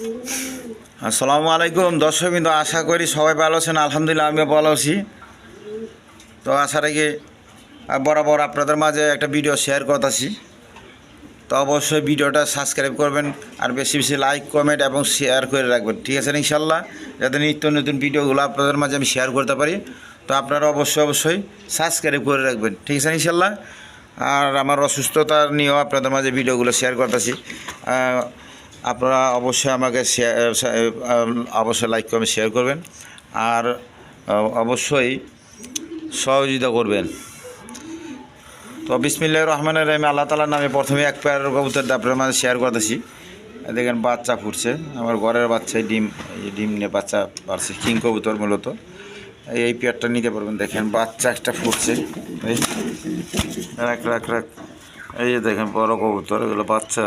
আসসালামু আলাইকুম। দর্শক বিন্দু, আশা করি সবাই ভালো আছেন। আলহামদুলিল্লাহ, আমিও ভালো আছি। তো আসার আগে বরাবর আপনাদের মাঝে একটা ভিডিও শেয়ার করতেছি। তো অবশ্যই ভিডিওটা সাবস্ক্রাইব করবেন আর বেশি বেশি লাইক কমেন্ট এবং শেয়ার করে রাখবেন। ঠিক আছে ইনশাল্লাহ? যাতে নিত্য নতুন ভিডিওগুলো আপনাদের মাঝে আমি শেয়ার করতে পারি। তো আপনারা অবশ্যই অবশ্যই সাবস্ক্রাইব করে রাখবেন। ঠিক আছে ইনশাল্লাহ? আর আমার অসুস্থতা নিয়েও আপনাদের মাঝে ভিডিওগুলো শেয়ার করতেছি। আপনারা অবশ্যই আমাকে শেয়ার অবশ্যই লাইক কমেন্ট শেয়ার করবেন। আর অবশ্যই সহযোগিতা করবেন। তো বিসমিল্লাহ রহমানের রহিম, আল্লাহ তালার নামে প্রথমে এক পেয়ার কবুতর আপনার মাঝে শেয়ার করতেছি। দেখেন বাচ্চা ফুটছে, আমার ঘরের বাচ্চায় ডিম, এই ডিম নিয়ে বাচ্চা পারছে কিং কবুতর মূলত। এই পেয়ারটা নিতে পারবেন, দেখেন বাচ্চা একটা ফুটছে। এই এই যে দেখেন বড় কবুতর, এগুলো বাচ্চা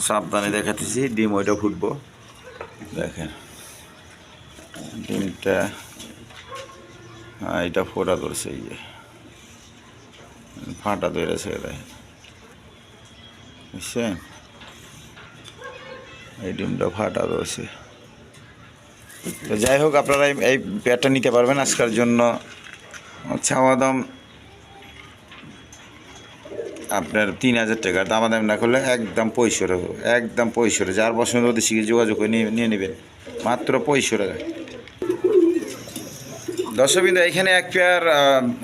সাবধানে দেখাতেছি, ডিম ওইটা ফুটবো। দেখেন, ডিমটা হ্যাঁ এটা ফোটা ধরছে, এই যে। ফাটা ধরেছে দেখেন বুঝছেন? এই ডিমটা ফাটা ধরছে। তো যাই হোক, আপনারা এই- পেয়ারটা নিতে পারবেন আজকের জন্য। চাওয়া দাম আপনার তিন হাজার টাকা দামাদাম না করলে একদম পঁয়ষট্টি একদম পঁয়ষট্টি। যার পছন্দ ওদের শিখে যোগাযোগ করে নিয়ে নিয়ে নেবেন। মাত্র পঁয়ষট্টি টাকা দর্শকবিন্দু, এখানে এক পেয়ার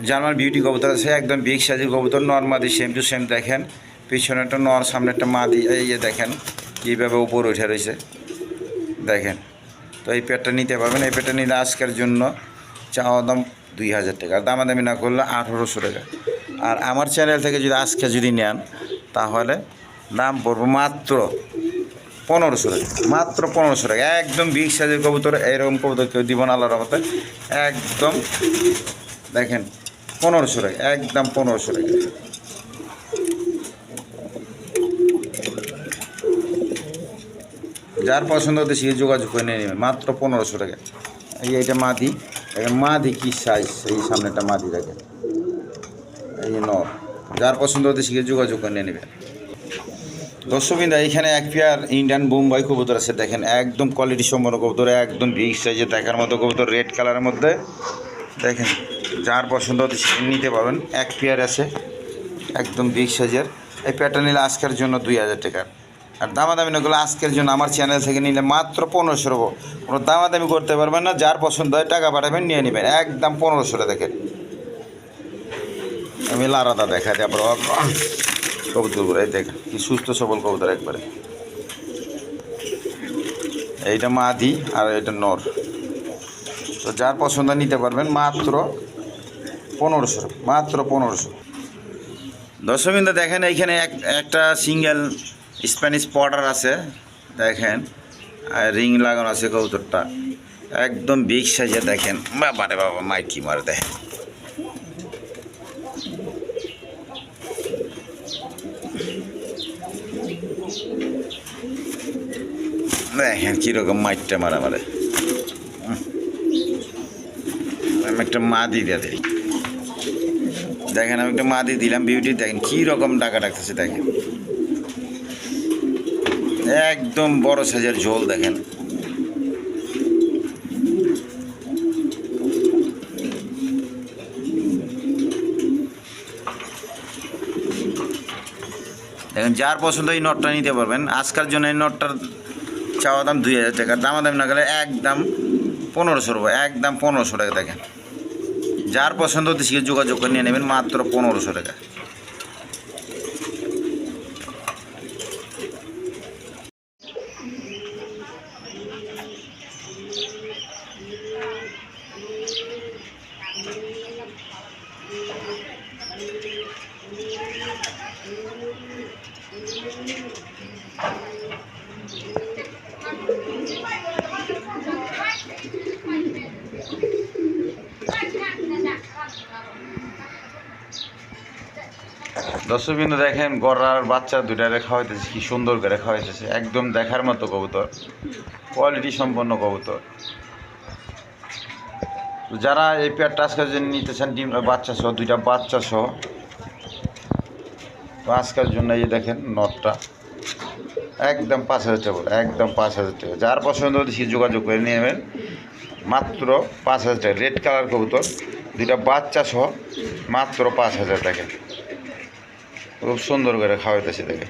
জার্মান বিউটি কবুতর আছে। একদম বিগ সাইজের কবুতর নর্মাদি সেম টু সেম দেখেন। পিছনে একটা নর, সামনে একটা মাদি, এই যে দেখেন, কীভাবে উপরে উঠে রয়েছে। দেখেন, তো এই পেয়ারটা নিতে পারবেন। এই পেয়ারটা নিলে আজকের জন্য চাওয়া দাম দুই হাজার টাকা। আর দামাদামি না করলে আঠেরোশো টাকা। আর আমার চ্যানেল থেকে যদি আজকে যদি নেন, তাহলে দাম পড়ব মাত্র পনেরোশো টাকা। মাত্র পনেরোশো টাকা। একদম বিগ সাইজের কবুতর, এরকম কবুতর কেউ দিব না আল্লাহর রহমতে। একদম দেখেন, পনেরোশো টাকা, একদম পনেরোশো টাকা। যার পছন্দ হতে সে যোগাযোগ করে নিয়ে নেবেন মাত্র পনেরোশো টাকা। এই এটা মাদি এটা মাদি কি সাইজ এই সামনেটা মাদি দেখেন। এই নর যার পছন্দ হতে সে যোগাযোগ করে নিয়ে নেবেন দর্শকবিন্দা, এখানে এক পেয়ার ইন্ডিয়ান বোম্বাই কবুতর আছে, দেখেন, একদম কোয়ালিটি সম্পন্ন কবুতর, একদম বিগ সাইজে দেখার মতো কবুতর রেড কালারের মধ্যে। দেখেন, যার পছন্দ হতে নিতে পারবেন, এক পেয়ার আছে, একদম বিগ সাইজের এই পেয়ারটা নিলে আজকের জন্য দুই হাজার টাকার আর দামাদামি না করলে আজকের জন্য আমার চ্যানেল থেকে নিলে মাত্র পনেরোশো টাকা কোনো দামাদামি করতে পারবেন না, যার পছন্দ হয় টাকা পাঠাবেন, নিয়ে নেবেন। একদম পনেরোশো টাকা দেখেন। আমি লারাদা দেখা যায় আবার কবুতরগুলো দেখেন কি সুস্থ সবল কবুতর একবারে। এইটা মাদি আর এটা নর। তো যার পছন্দ নিতে পারবেন মাত্র পনেরোশো মাত্র পনেরোশো। দর্শকবৃন্দ, দেখেন এইখানে এক, একটা সিঙ্গেল স্প্যানিশ পডার আছে, দেখেন। আর রিং লাগানো আছে কবুতরটা। একদম বিগ সাইজে দেখেন। বাবা রে বাবা, মাইকি মার দেখেন দেখেন কীরকম মাইটটা মারা মারে আমি একটা মাদি দিয়ে দিই। দেখেন আমি একটা মাদি দিলাম, বিউটি দেখেন কীরকম টাকা ডাকতেছে, দেখেন। একদম বড় সাইজের ঝোল দেখেন। যার পছন্দ এই নটটা নিতে পারবেন। আজকার জন্য এই নটটার চাওয়া দাম দুই হাজার টাকা। দামা না গেলে একদম পনেরোশো টাকা একদম পনেরোশো টাকা দেখেন। যার পছন্দ হতে সে যোগাযোগ করে নিয়ে নেবেন মাত্র পনেরোশো টাকা। দর্শকবৃন্দ দেখেন, গড়ার বাচ্চা দুইটা রেখা হইতেছে কি সুন্দর করে রেখা হইতেছে একদম দেখার মতো কবুতর কোয়ালিটি সম্পন্ন কবুতর। যারা এই পেয়ারটা আজকের জন্য নিতে চান, ডিম বাচ্চা সহ, দুইটা বাচ্চা সহ আজকের জন্য এই দেখেন, নটটা। একদম পাঁচ হাজার টাকা একদম পাঁচ হাজার টাকা। যার পছন্দ সে যোগাযোগ করে নেবেন। মাত্র পাঁচ হাজার টাকা। রেড কালার কবুতর, দুইটা বাচ্চা সহ, মাত্র পাঁচ হাজার টাকা। খুব সুন্দর করে খাওয়াইতেছে দেখে।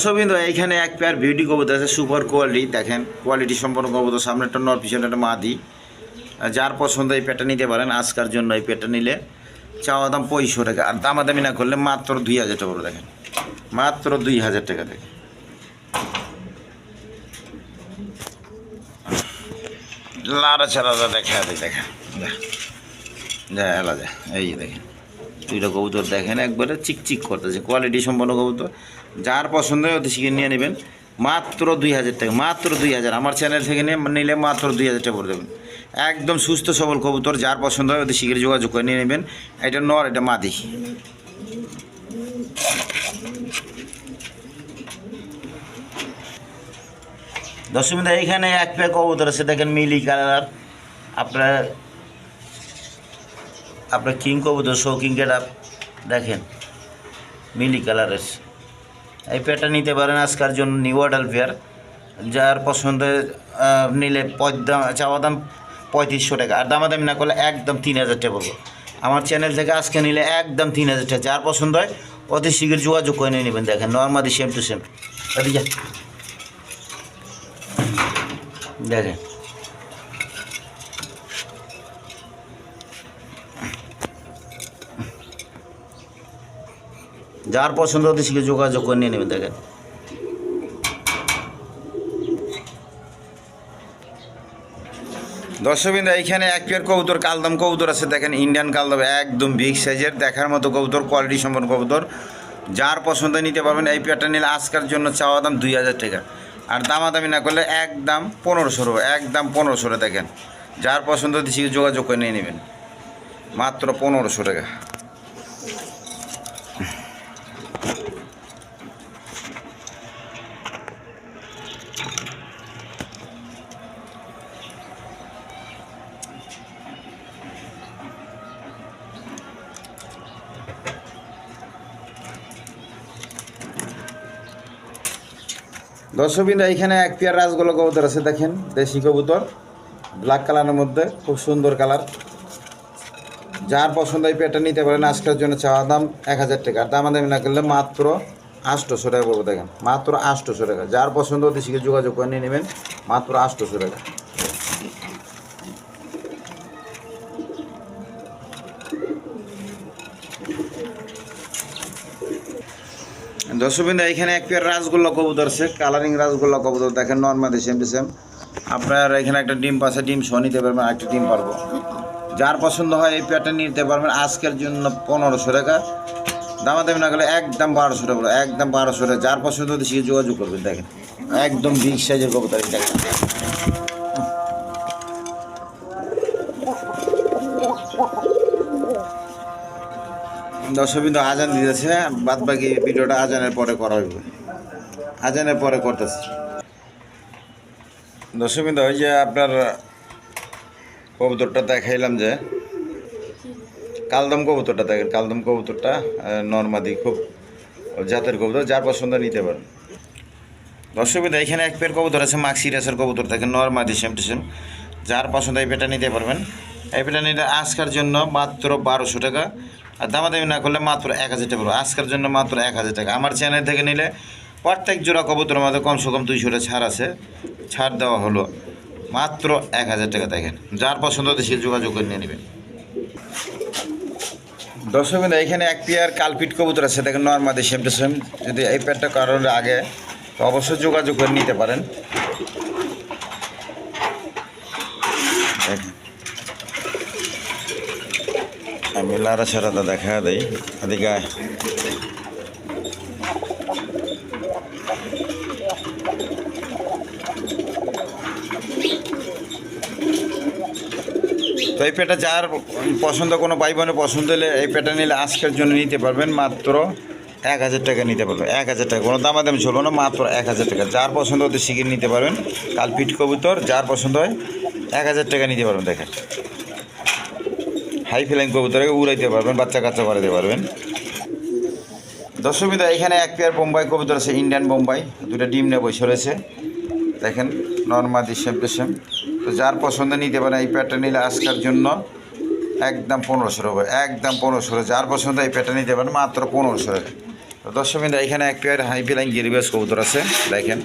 দর্শকবৃন্দ এইখানে এক পেয়ার বিউটি কবুতর আছে সুপার কোয়ালিটি দেখেন কোয়ালিটি সম্পন্ন কবুতর সামনে একটা নর পিছনে একটা মাদি যার পছন্দ এই পেটটা নিতে পারেন, আজকার জন্য এই পেটটা নিলে চাওয়া দাম পঁয়ষট্টি টাকা। আর দামাদামি না করলে মাত্র দুই হাজার টাকা করে দেখেন, মাত্র দুই হাজার টাকা দেখেন। লাড়া ছাড়া দেখা দেখেন, যা যা এই দেখেন। দুইটা কবুতর দেখেন, একবারে চিকচিক করতেছে কোয়ালিটি সম্পন্ন কবুতর। যার পছন্দ হয় ওদের শিখে নিয়ে নেবেন। মাত্র দুই হাজার টাকা, মাত্র দুই হাজার। আমার চ্যানেল থেকে নিয়ে নিলে মাত্র দুই হাজার টাকা করে দেবেন। একদম সুস্থ, সবল কবুতর, যার পছন্দ হয় ওদের শিখে যোগাযোগ করে নিয়ে নেবেন। এটা নর, এটা মাদি। দশমিদা এইখানে এক প্যাক কবুতর আছে, দেখেন মিলি কালার। আপনার আপনার কিং কবুতর শৌকিং গেট দেখেন। মিলি কালারের। এই পেয়ারটা নিতে পারেন আজকার জন্য নিউ অর্ডার পেয়ার যার পছন্দের আহ, নিলে পদ্দাম চাওয়া দাম পঁয়ত্রিশশো টাকা। আর দামাদামি না করলে একদম তিন হাজার টাকা পড়ব আমার চ্যানেল থেকে আজকে নিলে একদম তিন হাজার টাকা। যার পছন্দ হয় অতি শীঘ্র যোগাযোগ করে নিয়ে নেবেন দেখেন। নর্মালি সেম টু সেম দেখেন। যার পছন্দ হতে শিখে যোগাযোগ করে নিয়ে নেবেন, দেখেন। দর্শকবৃন্দ, এইখানে এক পেয়ার কবুতর, কালদম কবুতর আছে, দেখেন ইন্ডিয়ান কালদম, একদম বিগ সাইজের দেখার মতো কবুতর কোয়ালিটি সম্পন্ন কবুতর। যার পছন্দ নিতে পারবেন, এই পেয়ারটা নিলে আজকের জন্য চাওয়া দাম দুই হাজার টাকা। আর দামাদামি না করলে একদম পনেরোশো একদম পনেরোশো দেখেন। যার পছন্দ হতে যোগাযোগ করে নিয়ে নেবেন। মাত্র পনেরোশো টাকা। দর্শকবিন্দু, এখানে এক পেয়ার রাজগোলা কবুতর আছে, দেখেন, দেশি কবুতর ব্ল্যাক কালারের মধ্যে, খুব সুন্দর কালার যার পছন্দ এই পেয়ারটা নিতে পারেন, আজকের জন্য চাওয়া দাম এক হাজার টাকা। আর দামাদামি না করলে মাত্র আষ্টশো টাকা পড়ব দেখেন, মাত্র আষ্টশো টাকা। যার পছন্দ অতি শিখে যোগাযোগ করে নিয়ে নেবেন, মাত্র আষ্টশো টাকা। দর্শকবিন্দু, এখানে এক পেয়ার রাসগোল্লা কবুতর আছে কালারিং রাসগোল্লা কবুতর, দেখেন নর্মাল সেম টু সেম আপনার এখানে একটা ডিম পাশে ডিম সহ নিতে পারবেন একটা ডিম পারব। যার পছন্দ হয় এই পেয়ারটা নিতে পারবেন, আজকের জন্য পনেরোশো টাকা। দামা দামি না গেলে একদম বারোশো টাকা একদম বারোশো টাকা। যার পছন্দ সে যোগাযোগ করবেন, দেখেন। একদম বিগ সাইজের কবুতর, দেখেন। দর্শকবিন্দু আজান দিতেছে বাদ বাকি ভিডিওটা আজানের পরে করা হইবে। আজানের পরে করতেছে। দর্শকবিন্দু, ওই যে আপনার কবুতরটা দেখাইলাম যে, কালদম কবুতরটা দেখেন, কালদম কবুতরটা নর্মাদি খুব জাতের কবুতর, যার পছন্দ নিতে পারেন। দর্শকবিন্দু, এখানে এক পেয়ার কবুতর আছে, মাক্সি রেসের কবুতর, দেখেন নর্মাদি সেম টু সেম। যার পছন্দ এই পেটা নিতে পারবেন। এই পেটা নিলে আজকের জন্য মাত্র বারোশো টাকা। আর দামাদামি না করলে মাত্র এক হাজার টাকা। আজকের জন্য মাত্র এক হাজার টাকা। আমার চ্যানেল থেকে নিলে প্রত্যেক জোড়া কবুতরের মধ্যে কমসে কম দুইশো টাকা ছাড় আছে। ছাড় দেওয়া হলো মাত্র এক হাজার টাকা দেখেন। যার পছন্দ সে যোগাযোগ করে নিয়ে নেবেন। দর্শক এখানে এক পেয়ার কালপিট কবুতর আছে। দেখেন, নর্মাদি সেম টু সেম যদি এই পেয়ারটা কারোর আগে, তো অবশ্যই যোগাযোগ করে নিতে পারেন। দেখেন। আমি লারা সারাটা দেখা দেই। এদিকে। তো এই পেটা যার পছন্দ, কোনো ভাই পছন্দ হলে এই পেটা নিলে আজকের জন্য নিতে পারবেন মাত্র এক হাজার টাকা নিতে পারবেন। এক হাজার টাকা, কোনো দামাদামি চলবে না, মাত্র এক হাজার টাকা। যার পছন্দ হতে শিখে নিতে পারবেন। কালপিট কবুতর, যার পছন্দ হয়, এক হাজার টাকা নিতে পারবেন, দেখেন। হাই ফ্লাইং কবুতরকে উড়াইতে পারবেন, বাচ্চা কাচ্চা করাতে পারবেন। দর্শকবিদা এখানে এক পেয়ার বোম্বাই কবুতর আছে ইন্ডিয়ান বোম্বাই। দুটো ডিম নিয়ে বসে রয়েছে। দেখেন নর্মাদি সেম টু তো যার পছন্দ নিতে পারেন, এই প্যাটটা নিলে আজকার জন্য একদম পনেরোশো হবে একদম পনেরোশো যার পছন্দ এই প্যাটটা নিতে পারেন, মাত্র পনেরোশো তো দর্শকবিন্দা এখানে এক পেয়ার হাই ফ্লাইং গিরিবাস কবুতর আছে। দেখেন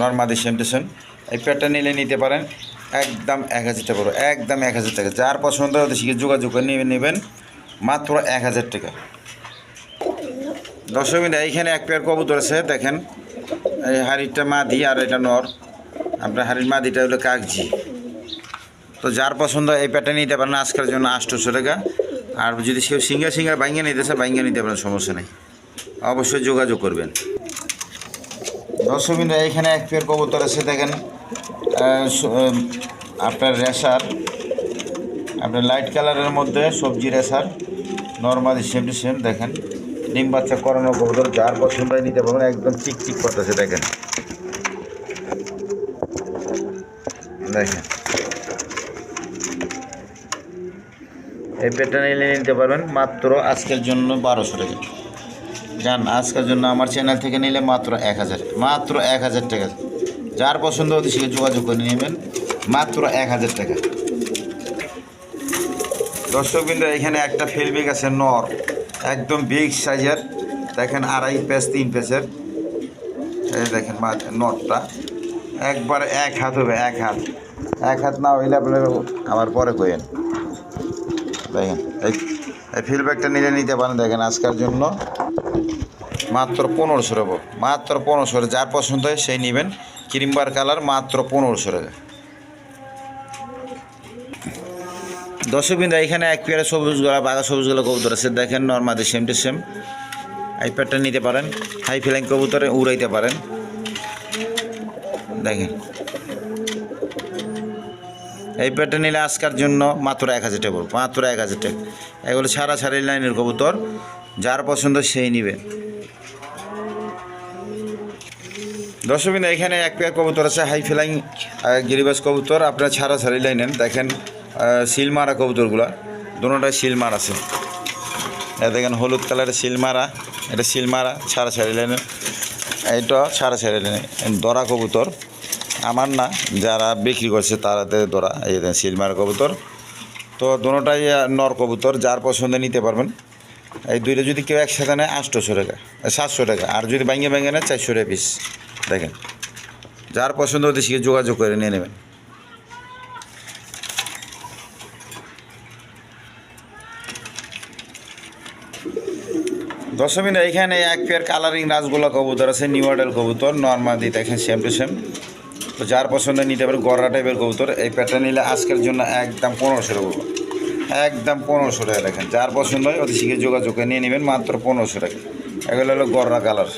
নর্মাদি সেম টু এই প্যাটটা নিলে নিতে পারেন একদম এক হাজার টাকা পড়বে একদম এক হাজার টাকা। যার পছন্দ হয় ওদের যোগাযোগ করে নিয়ে নেবেন মাত্র এক হাজার টাকা। দর্শক বিন্দু এইখানে এক পেয়ার কবুতর আছে, দেখেন। এই হাড়িটা মাদি আর এটা নর। আপনার হাড়ির মাদিটা হলো কাগজি তো যার পছন্দ এই প্যাটার্ন নিতে পারেন, আজকের জন্য আটশোশো টাকা। আর যদি কেউ সিঙ্গার সিঙ্গার বাইঙ্গে নিতে চায় বাইঙ্গে নিতে পারেন, সমস্যা নেই। অবশ্যই যোগাযোগ করবেন। দর্শক বিন্দু এইখানে এক পেয়ার কবুতর আছে, দেখেন। স- আপনার রেশার, আপনার লাইট কালারের মধ্যে সবজি রেশার নর্মালি সেম সেম দেখেন। ডিম বাচ্চা করানো কবুতর যার পছন্দ নিতে পারবেন, একদম চিকচিক করতেছে, দেখেন। দেখেন। এই পেটটা নিলে নিতে পারবেন মাত্র আজকের জন্য বারোশো টাকা। যান আজকের জন্য আমার চ্যানেল থেকে নিলে মাত্র এক হাজার, মাত্র এক হাজার টাকা। যার পছন্দ হতে সে যোগাযোগ করে নেবেন, মাত্র এক হাজার টাকা। দর্শকবৃন্দ, এখানে একটা ফিলবিক আছে, নর। একদম বিগ সাইজের দেখেন, আড়াই পেস তিন পেসের দেখেন নটটা একবার এক হাত হবে, এক হাত। এক হাত না হইলে আপনার আমার পরে কইেন দেখেন, এই ফিডব্যাকটা নিলে নিতে পারেন। দেখেন, আজকের জন্য মাত্র পনেরোশো টাকা মাত্র পনেরোশো, যার পছন্দ হয় সেই নেবেন। ক্রিমবার কালার মাত্র পনেরোশো টাকা। দর্শকবৃন্দ, এখানে এক পেয়ারে সবুজ গলা বাঘা সবুজ গলা কবুতর আছে। দেখেন, নর্মাদি সেম টু সেম এই প্যাডটা নিতে পারেন হাই ফ্লাইং কবুতরে উড়াইতে পারেন। দেখেন। এই প্যাডটা নিলে আজকার জন্য মাত্র এক হাজার টাকা মাত্র এক হাজার টাকা। এগুলো সারা সারি লাইনের কবুতর, যার পছন্দ সেই নিবে। দর্শকবিন্দু এখানে এক পেয়ার কবুতর আছে হাই ফ্লাইং গিরিবাস কবুতর। আপনারা ছাড়া ছাড়ি লাইনেন দেখেন সিল মারা কবুতরগুলো দুটোটাই সিল মারা আছে দেখেন হলুদ কালারের সিল মারা এটা সিল মারা ছাড়া ছাড়ি লাইনের এটা ছাড়া ছাড়ি লাইনে দরা কবুতর। আমার না যারা বিক্রি করছে তারাতে দরা এই সিল মারা কবুতর। তো দুটোটাই আহ, নর কবুতর যার পছন্দ নিতে পারবেন। এই দুইটা যদি কেউ একসাথে নেয় আটশোশো টাকা সাতশো টাকা আর যদি ব্যাঙ্গে ব্যাঙ্গে নেয় চারশো টাকা পিস দেখেন। যার পছন্দ হতে সে যোগাযোগ করে নিয়ে নেবেন দশমিনা এখানে এক পেয়ার কালারিং রাসগোলা কবুতর আছে নিউ মডেল কবুতর নর্মাদি দেখেন সেম টু সেম তো যার পছন্দ নিতে পারে গররা টাইপের কবুতর, এই প্যাটার্ন নিলে আজকের জন্য একদম পনেরোশো টাকা। একদম পনেরোশো টাকা দেখেন, যার পছন্দ হয় শিখে যোগাযোগ করে নিয়ে নেবেন, মাত্র পনেরোশো টাকা। এগুলো হলো গররা কালার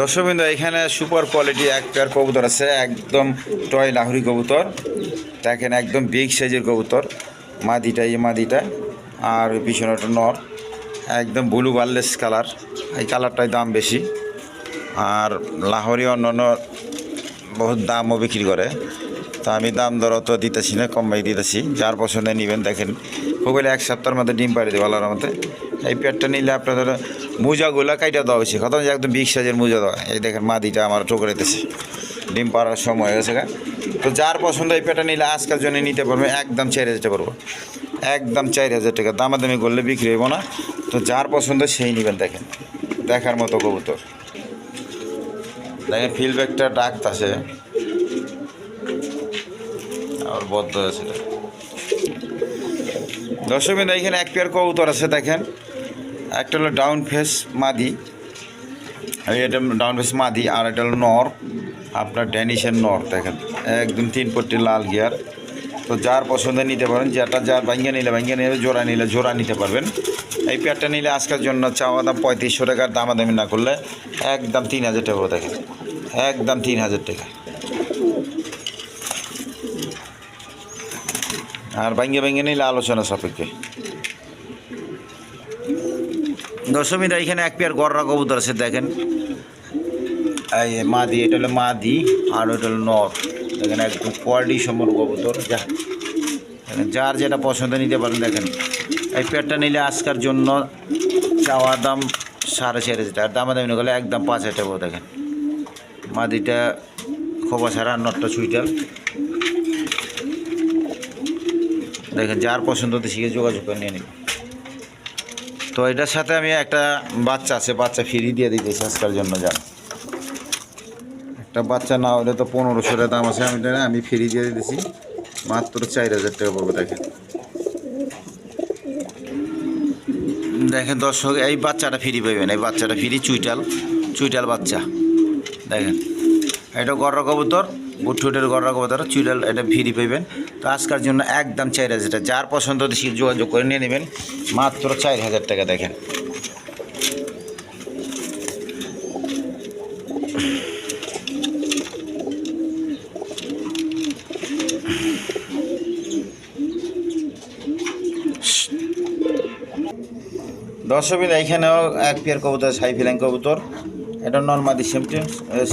দর্শকবৃন্দ, এখানে সুপার কোয়ালিটি এক পেয়ার কবুতর আছে, একদম টয় লাহুরি কবুতর। দেখেন, একদম বিগ সাইজের কবুতর। মাদিটা, এই মাদিটা। আর পিছনে একটা নর, একদম ব্লু বার্লেস কালার এই কালারটাই দাম বেশি। আর লাহোরি অন্যান্য বহুত দামও বিক্রি করে। তো আমি দাম দর অত দিতেছি না, কমাই দিতেছি। যার পছন্দে নেবেন, দেখেন। ভূগোলে এক সপ্তাহের মধ্যে ডিম পাড়ি দেবো, আল্লাহর মধ্যে এই পেটটা নিলে আপনাদের মোজাগুলো কাইটা দেওয়া হয়েছে। যে একদম বিগ সাইজের মোজা দেওয়া। এই দেখেন মাদিটা আমার চোখে রেতেছে ডিম পাড়ার সময় হয়েছে গা তো যার পছন্দ এই পেটা নিলে আজকাল জন্য নিতে পারবে, একদম চার হাজার পড়ব। একদম চার হাজার টাকা। দামাদামি করলে বিক্রি হইব না। তো যার পছন্দ সেই নেবেন, দেখেন। দেখার মতো কবুতর। দেখেন ফিলব্যাকটা ডাকতাছে। আর বদ্ধ আছে দর্শক এখানে এক পেয়ার কবুতর আছে, দেখেন। একটা হলো ডাউন ফেস মাদি এটা ডাউন ফেস মাদি, আর এটা হলো নর, আপনার ড্যানিশের নর, দেখেন, একদম তিন পট্টি লাল গিয়ার। তো যার পছন্দ নিতে পারেন, যেটা যার ভাঙ্গিয়ে নিলে ভাঙ্গিয়ে নিলে, জোড়া নিলে জোড়া নিতে পারবেন। এই পেয়ারটা নিলে আজকের জন্য চাওয়া দাম পঁয়ত্রিশশো টাকার দামাদামি না করলে একদম তিন হাজার টাকা দেখেন, একদম তিন হাজার টাকা। আর ভাঙ্গে ভাঙ্গে নিলে আলোচনা সাপেক্ষে। দশমীরা এখানে এক পেয়ার গররা কবুতর আছে, দেখেন। এই মাদি, এটা হলো মাদি আর ওটা হলো নর। দেখেন একদম কোয়ালিটি সম্পন্ন কবুতর। যা যার যেটা পছন্দ নিতে পারেন, দেখেন। এই পেয়ারটা নিলে আজকার জন্য চাওয়া দাম সাড়ে চার হাজার টাকা। দামা দামি গেলে একদম পাঁচ হাজার টাকা দেখেন। মাদিটা খোবা ছাড়া আর নটটা সুইটার দেখেন, যার পছন্দ হতে শিখে যোগাযোগ করে নিয়ে নিন। তো এটার সাথে আমি একটা বাচ্চা আছে, বাচ্চা ফ্রি দিয়ে দিতেছি আজকের জন্য যান একটা বাচ্চা না হলে তো পনেরোশো টাকা দাম আছে, আমি আমি ফ্রি দিয়ে দিতেছি। মাত্র চার হাজার টাকা পড়বে, দেখেন। দেখেন দর্শক, এই বাচ্চাটা ফ্রি পাইবেন, এই বাচ্চাটা ফ্রি চুইটাল চুইটাল বাচ্চা। দেখেন, এটা গররা কবুতর বুটফুটের গররা কবুতর, চুইটাল, এটা ফ্রি পাইবেন। তো আজকের জন্য একদম চার হাজার যার পছন্দ সে যোগাযোগ করে নিয়ে নেবেন। মাত্র চার হাজার টাকা দেখেন। দর্শকবিদ এইখানেও এক পেয়ার কবুতর, সাই ফিলাইন কবুতর। এটা নর্মাদি same to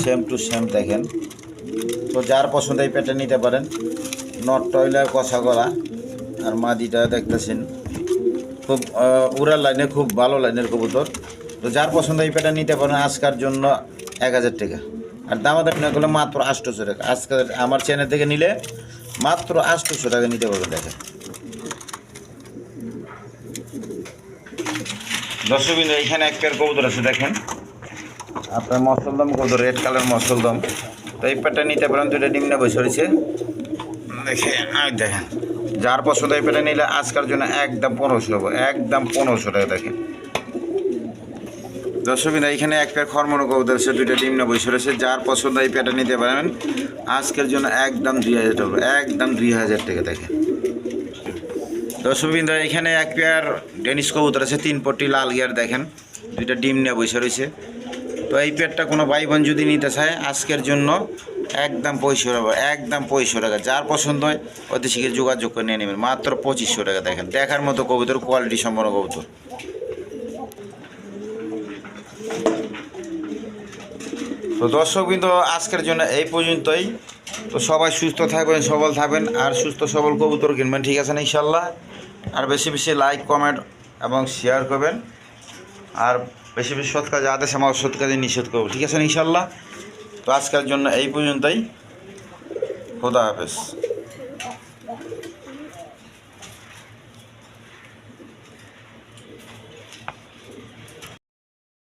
same to same দেখেন। তো যার পছন্দ এই পেটে নিতে পারেন। নট টয়লার কষা গলা আর মাদিটা দেখতেছেন। খুব উড়ার লাইনে খুব ভালো লাইনের কবুতর। তো যার পছন্দ এই পেটা নিতে পারেন আজকার জন্য এক হাজার টাকা। আর দামাদাম না করলে মাত্র আটশোশো টাকা। আজকে আমার চ্যানেল থেকে নিলে মাত্র আটশোশো টাকা নিতে পারবেন, দেখেন। দর্শকবিন্দু এখানে এক পেয়ার কবুতর আছে, দেখেন। আপনার মসলদম কবুতর রেড কালার মসলদম তো এই পেয়ারটা নিতে পারেন দুটো ডিমনা বসে রয়েছে দেখে আয় দেখেন। যার পছন্দ এই পেয়ারটা নিলে আজকের জন্য একদম পনেরোশো হবে একদম পনেরোশো টাকা দেখেন। দর্শকবিন্দু এখানে এক পেয়ার খরমনো কবুতর আছে দুইটা ডিমনা বসে রয়েছে যার পছন্দ এই পেয়ারটা নিতে পারেন, আজকের জন্য একদম দুই হাজার টাকা, একদম দুই হাজার টাকা দেখেন। দর্শকবৃন্দ এখানে এক পেয়ার ডেনিস কবুতর আছে, তিন পট্টি লাল গিয়ার দেখেন, দুইটা ডিম নিয়ে বসে রয়েছে। তো এই পেয়ারটা কোনো ভাই যদি নিতে চায়, আজকের জন্য একদম পঁয়ষট্টি টাকা, একদম পঁয়ষট্টি টাকা। যার পছন্দ হয় ওদের শিখে যোগাযোগ করে নিয়ে নেবেন। মাত্র পঁচিশশো টাকা দেখেন। দেখার মতো কবুতর কোয়ালিটি সম্পন্ন কবুতর। তো দর্শকবৃন্দ আজকের জন্য এই পর্যন্তই। তো সবাই সুস্থ থাকবেন, সবল থাকবেন, আর সুস্থ সবল কবুতর কিনবেন, ঠিক আছে না ইনশাল্লাহ আর বেশি বেশি লাইক কমেন্ট এবং শেয়ার করবেন। আর বেশি বেশি সৎ কাজে, আদেশ আমার সৎ কাজে নিষেধ করব, ঠিক আছে না ইনশাল্লাহ তো আজকের জন্য এই পর্যন্তই। খোদা হাফেজ।